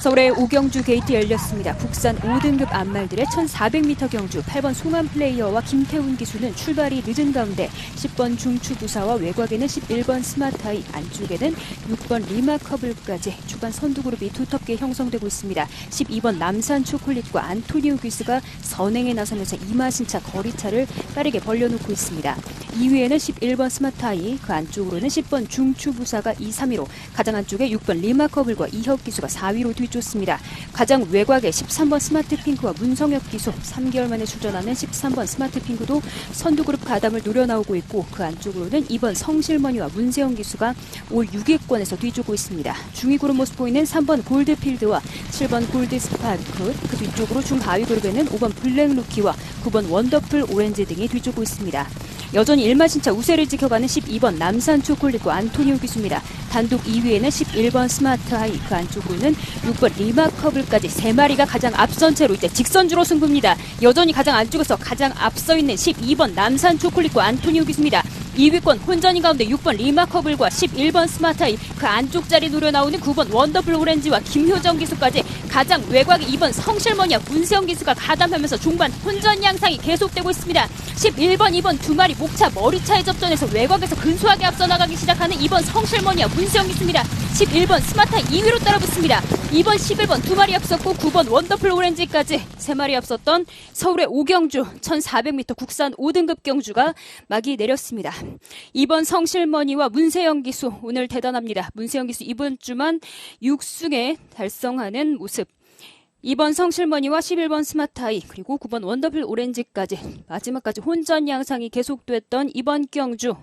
서울의 오경주 게이트 열렸습니다. 국산 5등급 안말들의 1400m 경주 8번 송한 플레이어와 김태훈 기수는 출발이 늦은 가운데 10번 중추부사와 외곽에는 11번 스마트하이 안쪽에는 6번 리마커블까지 주간 선두 그룹이 두텁게 형성되고 있습니다. 12번 남산 초콜릿과 안토니오 기수가 선행에 나서면서 이마신차 거리차를 빠르게 벌려놓고 있습니다. 2위에는 11번 스마트하이 그 안쪽으로는 10번 중추부사가 2, 3위로 가장 안쪽에 6번 리마커블과 이혁 기수가 4위로 뒤 쫓습니다. 가장 외곽에 13번 스마트 핑크와 문성혁 기수 3개월 만에 출전하는 13번 스마트 핑크도 선두 그룹 가담을 노려나오고 있고 그 안쪽으로는 2번 성실머니와 문세영 기수가 올 6위권에서 뒤쫓고 있습니다. 중위 그룹 모습 보이는 3번 골드필드와 7번 골드 스파크 그 뒤쪽으로 중하위 그룹에는 5번 블랙 루키와 9번 원더풀 오렌지 등이 뒤쫓고 있습니다. 여전히 일마신차 우세를 지켜가는 12번 남산 초콜릿과 안토니오 기수입니다. 단독 2위에는 11번 스마트 하이 그 안쪽으로는 6번 리마커블까지 세 마리가 가장 앞선 채로 이제 직선주로 승부입니다. 여전히 가장 안쪽에서 가장 앞서 있는 12번 남산 초콜릿과 안토니오 기수입니다. 2위권 혼전인 가운데 6번 리마커블과 11번 스마트하이 그 안쪽 자리 노려 나오는 9번 원더풀 오렌지와 김효정 기수까지 가장 외곽에 2번 성실머니와 문세영 기수가 가담하면서 중반 혼전 양상이 계속되고 있습니다. 11번, 2번 두 마리 목차 머리차의 접전에서 외곽에서 근소하게 앞서 나가기 시작하는 2번 성실머니와 문세영 기수입니다. 11번 스마트하이 2위로 따라붙습니다. 2번, 11번 두 마리 앞섰고 9번 원더풀 오렌지까지 세 마리 앞섰던 서울의 오경주 1400m 국산 5등급 경주가 막이 내렸습니다. 2번 성실머니와 문세영 기수 오늘 대단합니다. 문세영 기수 이번 주만 6승에 달성하는 모습. 2번 성실머니와 11번 스마트하이 그리고 9번 원더풀 오렌지까지 마지막까지 혼전 양상이 계속됐던 이번 경주